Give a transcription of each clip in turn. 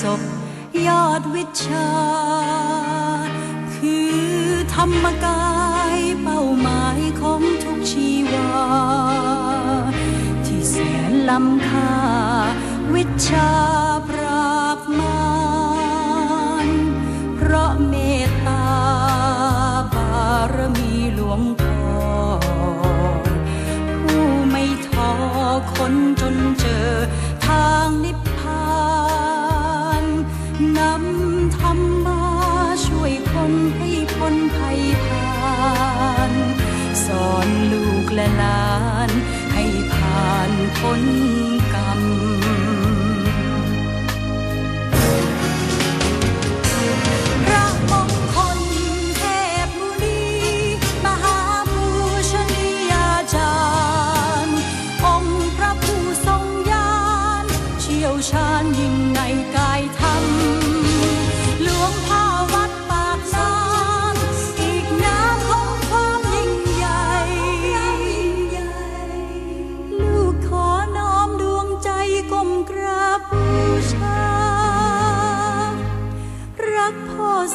สบยอดวิชา คือธรรมกายเป้าหมายของทุกชีวา ที่แสนล้ำค่า วิชาปราบมานเพราะเมตตาบารมีหลวงพ่อผู้ไม่ท้อคนจนเจอทางนิพ หลานให้ผ่านพ้นกรรม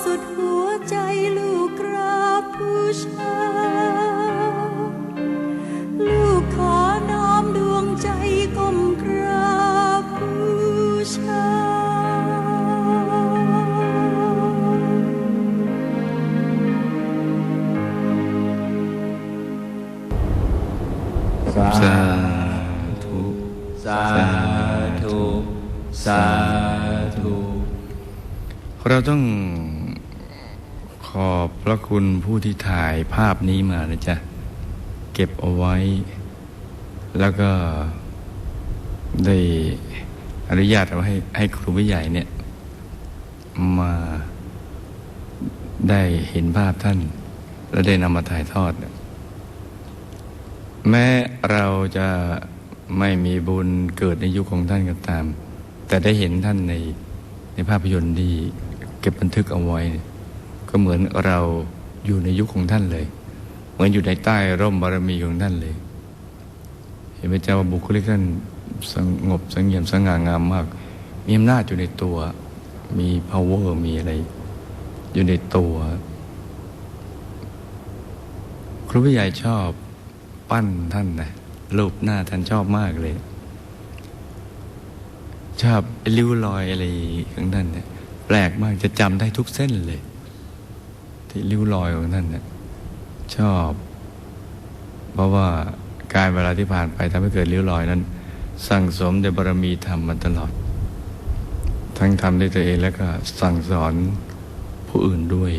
สุดหัวใจลูกกราบบูชาลูกขอน้อมดวงใจก้มกราบบูชาสาธุสาธุสาธุเราต้องข อบพระคุณผู้ที่ถ่ายภาพนี้มานะจ๊ะ เก็บเอาไว้ แล้วก็ได้อนุญาตเอาให้ให้ครูวิใหญ่เนี่ย มาได้เห็นภาพท่าน และได้นำมาถ่ายทอด แม้เราจะไม่มีบุญเกิดในยุคของท่านก็ตาม แต่ได้เห็นท่านในในภาพยนตร์ที่เก็บบันทึกเอาไว้ ก็เหมือนเราอยู่ในยุคของท่านเลย เหมือนอยู่ในใต้ร่มบารมีของท่านเลย เห็นไหมเจ้าบุคลิกท่านสงบสงเงียมสง่างามมาก มีอำนาจอยู่ในตัว มี power มีอะไร อยู่ในตัว ครูผู้ใหญ่ชอบปั้นท่านนะรูปหน้าท่านชอบมากเลย ชอบริ้วรอยอะไรของท่านเนี่ยแปลกมากจะจำได้ทุกเส้นเลย ที่ริ้วรอยของท่านเนี่ยชอบ เพราะว่าการเวลาที่ผ่านไปทำให้เกิดริ้วรอยนั้น สั่งสมในบารมีธรรมมาตลอด ทั้งทำด้วยตัวเองแล้วก็สั่งสอนผู้อื่นด้วย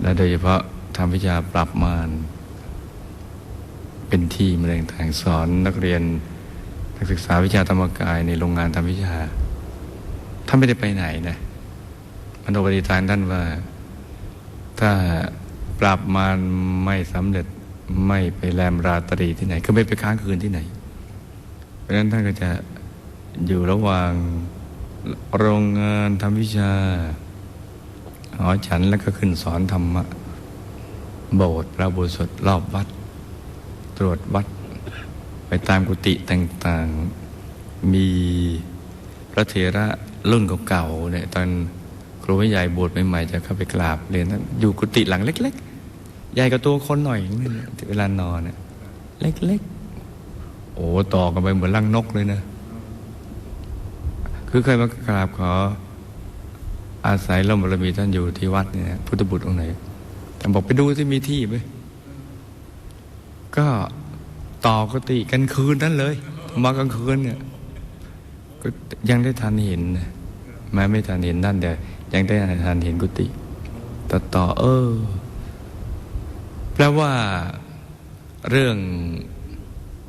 และโดยเฉพาะทำวิชาปรับมารเป็นทีมอะไรต่างสอนนักเรียนนักศึกษาวิชาธรรมกายในโรงงานทำวิชาท่านไม่ได้ไปไหนนะมโนปฏิทานท่านว่า ถ้าปรับมารไม่สำเร็จไม่ไปแรมราตรีที่ไหน ก็ไม่ไปค้างคืนที่ไหน เพราะฉะนั้นท่านก็จะอยู่ระหว่างโรงงานทำวิชาหอฉันแล้วก็ขึ้นสอนธรรมะโบสถ์พระบุสดรอบวัด ตรวจวัด ไปตามกุฏิต่าง ๆ มีพระเถระรุ่นเก่าๆเนี่ยตอน ครูใหญ่บวชใหม่ๆจะเข้าไปกราบเรียนท่านอยู่กุฏิหลังเล็ก ๆ ใหญ่กว่าตัวคนหน่อยเวลานอนเนี่ยเล็กๆ โอ้ต่อกันไปเหมือนลังนกเลยนะ คือเคยมากราบขอ อาศัยลมบารมีท่านอยู่ที่วัดเนี่ยพุทธบุตรองค์ไหนแต่บอกไปดูที่มีที่ไหมก็ต่อกติกันคืนนั้นเลย มากลางคืนเนี่ยก็ยังได้ทันเห็นนะแม้ไม่ทันเห็นนั่นแต่ ยังได้ทันเห็นกุฏิต่อต่อเออแปลว่าเรื่อง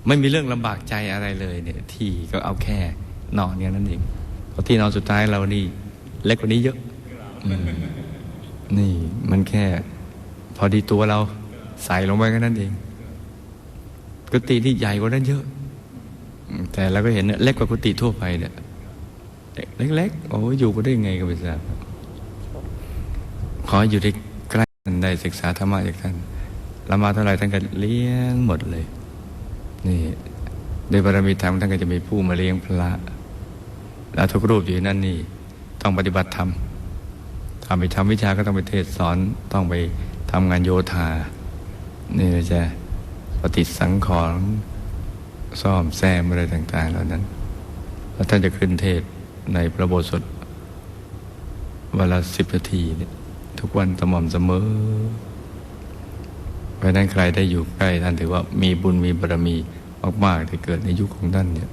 ไม่มีเรื่องลำบากใจอะไรเลยเนี่ย ที่ก็เอาแค่นอนอย่างนั้นเองเพราะที่นอนสุดท้ายเรานี่เล็กกว่านี้เยอะอนี่มันแค่ พอดีตัวเราใส่ลงไปแค่นั้นเองกุฏิที่ใหญ่กว่านั้นเยอะ แต่เราก็เห็นเนี่ยเล็กกว่ากุฏิทั่วไปเนี่ยเล็กๆโอ้ยอยู่ก็ได้ไงก็ไม่ทราบ ขออยู่ได้ใกล้ท่านได้ศึกษาธรรมะจากท่านละมาเท่าไหร่ท่านก็เลี้ยงหมดเลย นี่โดยบารมีธรรมท่านก็จะมีผู้มาเลี้ยงพระแล้วทุกรูปอยู่นั่นนี่ต้องปฏิบัติธรรมทำไปทำวิชาก็ต้องไปเทศสอนต้องไปทำงานโยธา นี่นะจ๊ะปฏิสังขรณ์ซ่อมแซมอะไรต่าง ๆ เหล่านั้นแล้วท่านจะขึ้นเทศในพระโบสถเวลาสิบนาทีเนี่ย ทุกวันสม่ำเสมอ เพราะนั้นใครได้อยู่ใกล้ท่านถือว่ามีบุญมีบารมีมากๆที่เกิดในยุคของท่านเนี่ย